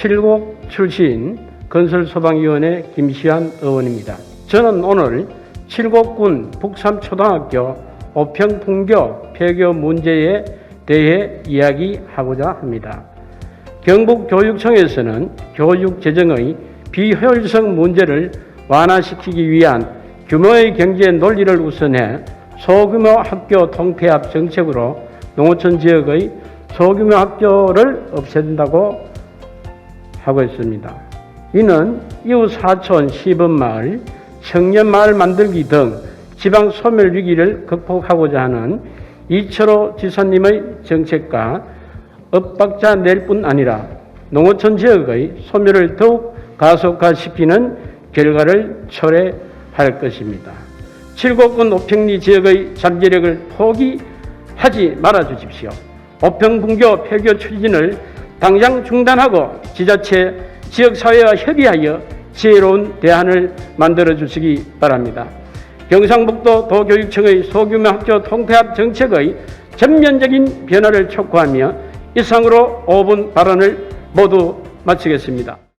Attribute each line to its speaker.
Speaker 1: 칠곡 출신 건설소방위원회 김시환 의원입니다. 저는 오늘 칠곡군 북삼초등학교 오평풍교 폐교 문제에 대해 이야기하고자 합니다. 경북교육청에서는 교육 재정의 비효율성 문제를 완화시키기 위한 규모의 경제 논리를 우선해 소규모 학교 통폐합 정책으로 농어촌 지역의 소규모 학교를 없앤다고 하고 있습니다. 이는 이웃 사촌 시범 마을, 청년 마을 만들기 등 지방 소멸 위기를 극복하고자 하는 이철호 지사님의 정책과 엇박자 낼 뿐 아니라 농어촌 지역의 소멸을 더욱 가속화시키는 결과를 초래할 것입니다. 칠곡군 오평리 지역의 잠재력을 포기하지 말아 주십시오. 오평 분교 폐교 추진을 당장 중단하고 지자체, 지역사회와 협의하여 지혜로운 대안을 만들어 주시기 바랍니다. 경상북도 도교육청의 소규모 학교 통폐합 정책의 전면적인 변화를 촉구하며 이상으로 5분 발언을 모두 마치겠습니다.